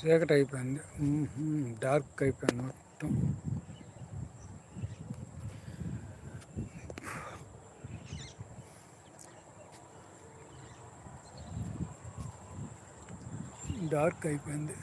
చీకటి అయిపోయింది. డార్క్ అయిపోయింది మొత్తం. డార్క్ అయిపోయింది.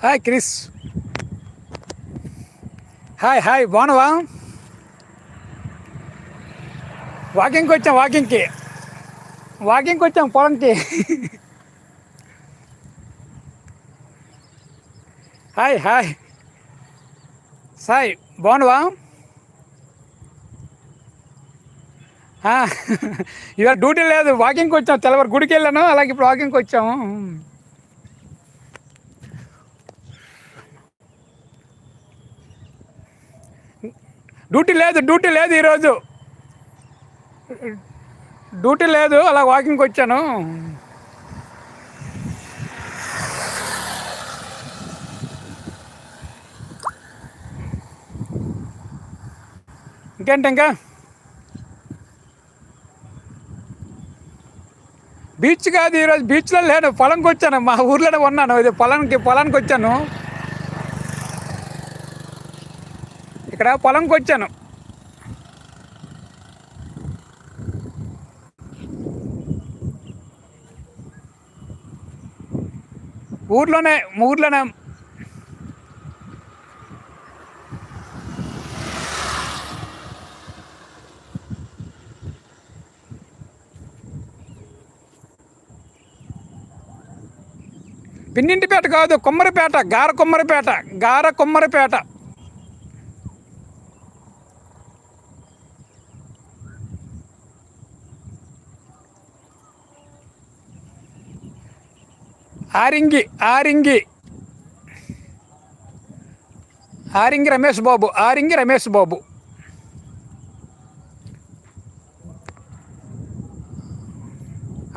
హాయ్ క్రిస్ హాయ్ హాయ్ బాగున్నావా? వాకింగ్కి వచ్చాం వాకింగ్కి వాకింగ్కి వచ్చాం పొలంకి. హాయ్ హాయ్ సాయ్ బాగున్నావా? Ah, ఇవాళ డ్యూటీ లేదు. వాకింగ్కి వచ్చాం తెల్లవారు గుడికి వెళ్ళాను అలాగే ఇప్పుడు వాకింగ్కి వచ్చాము. డ్యూటీ లేదు డ్యూటీ లేదు ఈరోజు. డ్యూటీ లేదు అలా వాకింగ్కి వచ్చాను. ఇంకేంటి ఇంకా? బీచ్ కాదు ఈరోజు బీచ్లో లేను పొలంకి వచ్చాను మా ఊర్లోనే ఉన్నాను ఇది పొలానికి పొలానికి వచ్చాను. ఇక్కడ పొలంకి వచ్చాను ఊర్లోనే. ఊర్లోనే పిన్నింటిపేట కాదు కొమ్మరిపేట గార కొమ్మరిపేట గార కొమ్మరిపేట ఆరింగి ఆరింగి. ఆరింగి రమేష్ బాబు ఆరింగి రమేష్ బాబు.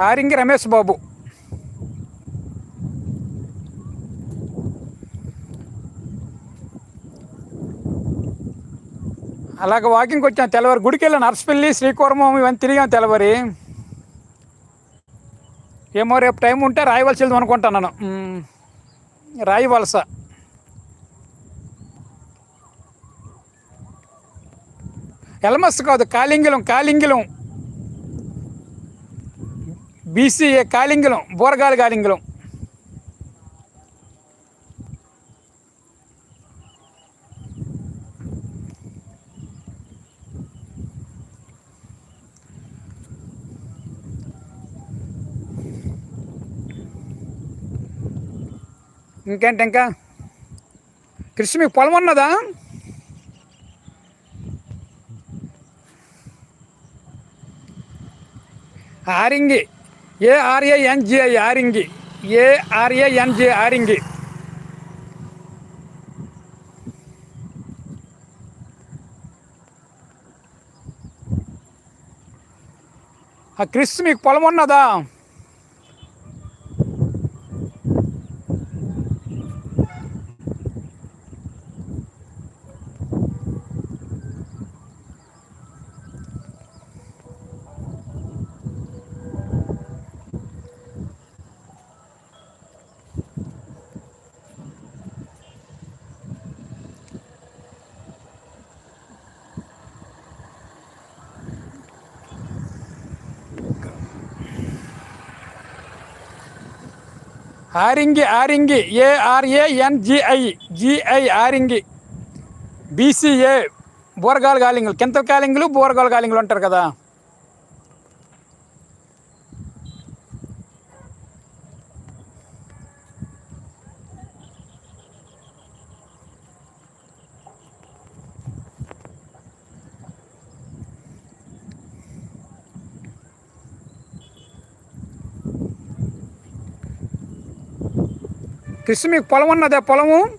ఆరింగి రమేష్ బాబు. అలాగ వాకింగ్కి వచ్చాను తెల్లవారు. గుడికి వెళ్ళాను నర్సపల్లి శ్రీకూర్మం ఇవన్నీ తిరిగాం తెల్లవారి. ఏమో రేపు టైం ఉంటే రాయవలసింది అనుకుంటాను రాయవలస. ఎల్మస్ కాదు కాలింగిలం కాలింగిలం బీసీఏ కాలింగిలం బూరగాలి కాలింగిలం ఇంకేంటి ఇంకా? కృష్ణ మీకు పొలం ఉన్నదా? ఆరింగి. ఏఆర్ఏఎన్జిఐ ఆరింగి. ఏఆర్ఏఎన్జి ఆరింగి. ఆ క్రిస్ మీకు పొలం ఉన్నదా? ఆరింగి ఆరింగి ఏఆర్ఏఎన్జిఐ జిఐ ఆరింగి. బీసీఏ బోరగాల గాలింగులు కింతల కాలింగులు బోరగాల గాలింగులు ఉంటారు కదా. కృష్ణ మీకు పొలం ఉన్నదే? పొలము?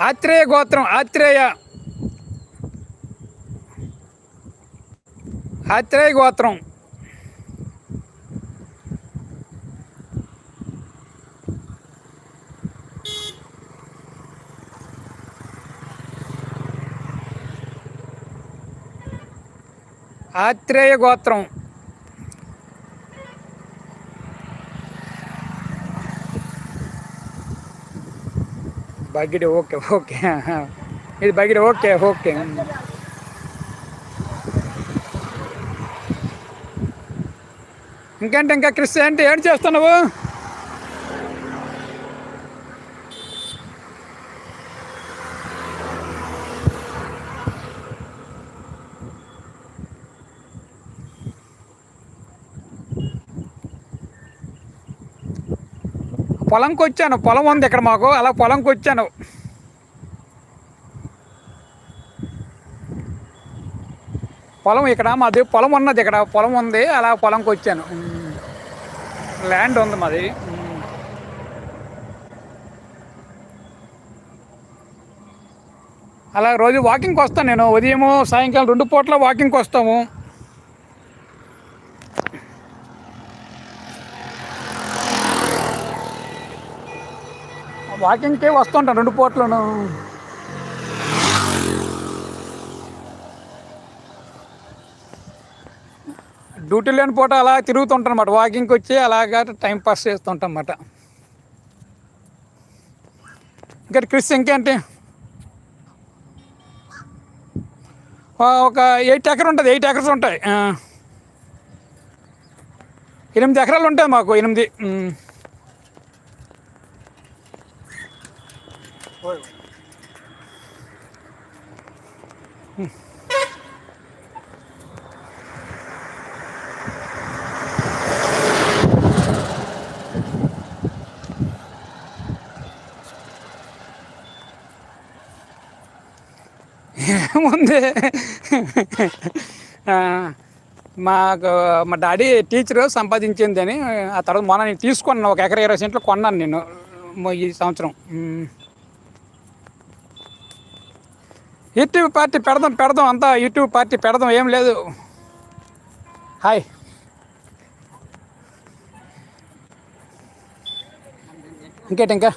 ఆత్రేయ గోత్రం ఆత్రేయ. ఆత్రేయ గోత్రం. ఆత్రేయ గోత్రం. Bagidi okay okay. ఇది బగిడి ఓకే ఓకే. ఇంకేంటి ఇంకా క్రిస్ ఏంటి ఏంటి చేస్తున్నావు? పొలంకి వచ్చాను పొలం ఉంది ఇక్కడ మాకు. అలా పొలంకి వచ్చాను పొలం ఇక్కడ మాది పొలం ఉన్నది ఇక్కడ. పొలం ఉంది. అలా పొలంకి వచ్చాను ల్యాండ్ ఉంది మాది. అలా రోజు వాకింగ్కి వస్తాను నేను. ఉదయము సాయంకాలం రెండు పూట్ల వాకింగ్కి వస్తాము. వాకింగ్కే వస్తుంటాను రెండు పూట్లను. డ్యూటీ లేని పూట అలా తిరుగుతుంటాను అన్నమాట వాకింగ్కి వచ్చి అలాగా టైం పాస్ చేస్తుంటాం అన్నమాట ఇంకా క్రిస్ ఇంకేంటి? ఒక ఎయిట్ ఎకర్ ఉంటుంది ఎయిట్ ఎకర్స్ ఉంటాయి. ఎనిమిది ఎకరాలు ఉంటాయి మాకు ఎనిమిది. ఉమ్. ఏముంది మాకు మా డాడీ టీచరు సంపాదించింది అని ఆ తర్వాత మొన్న నేను తీసుకున్నాను ఒక ఎకర ఇరవై సెంట్లు కొన్నాను నేను ఈ సంవత్సరం యూట్యూబ్ పార్టీ పెడదాం పెడదాం అంతా యూట్యూబ్ పార్టీ పెడదాం ఏం లేదు. హాయ్. ఇంకేటి ఇంకా?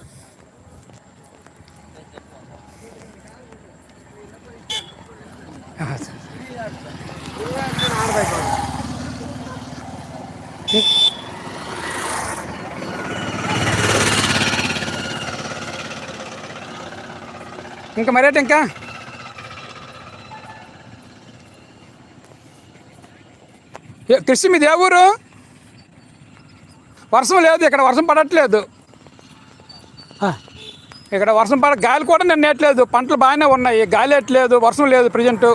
ఇంకా మరేట ఇంకా? కృషి మీది ఏ ఊరు? వర్షం లేదు ఇక్కడ వర్షం పడట్లేదు. ఇక్కడ వర్షం పడ గాలి కూడా నేను నేట్లేదు పంటలు బాగానే ఉన్నాయి. గాలి ఎట్లేదు వర్షం లేదు ప్రజెంటు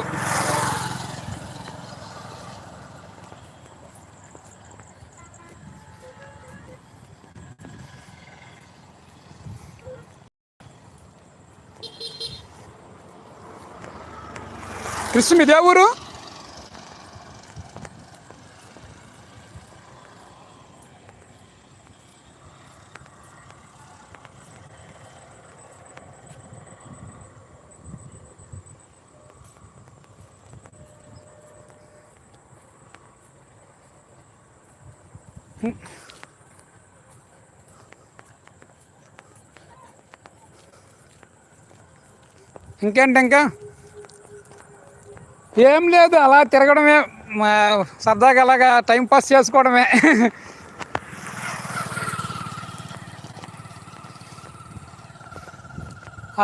కృష్ణ మీదే ఊరు? ఇంకేంటి ఇంకా? ఏం లేదు అలా తిరగడమే. మా సరదాగా అలాగా టైం పాస్ చేసుకోవడమే.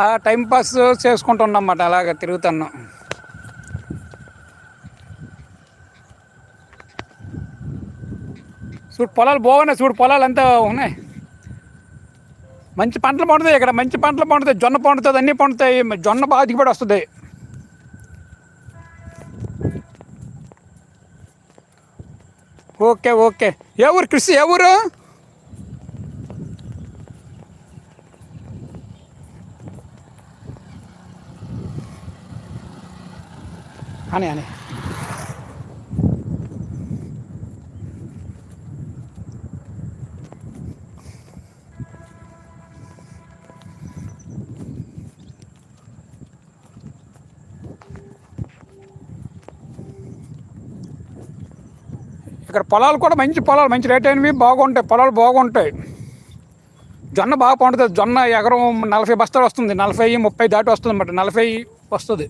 ఆ టైం పాస్ చేసుకుంటున్నమాట అలాగ తిరుగుతున్నాం. చూడు పొలాలు బాగున్నాయి చూడు పొలాలు అంతా ఉన్నాయి. మంచి పంటలు పండుతాయి ఇక్కడ మంచి పంటలు పండుతాయి జొన్న పండుతుంది అన్నీ పండుతాయి జొన్న బాగా దిగుబడి వస్తుంది. Okay okay. ఏ ఊరు కృషి ఏ ఊరు? అని అని. ఇక్కడ పొలాలు కూడా మంచి పొలాలు మంచి రేట్ అయినవి బాగుంటాయి పొలాలు బాగుంటాయి. జొన్న బాగా పండుతుంది. జొన్న ఎకరం నలభై బస్తాలు వస్తుంది. నలభై ముప్పై దాటి వస్తుంది అన్నమాట నలభై వస్తుంది.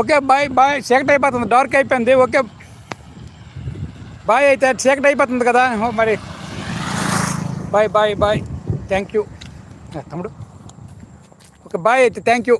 Okay bye bye. చీకటి అయిపోతుంది. డార్క్ అయిపోయింది. ఓకే. బాయ్ అయితే చీకటి అయిపోతుంది కదా. మరి. Bye bye bye. Thank you తమ్ముడు. ఓకే బాయ్ అయితే థ్యాంక్ యూ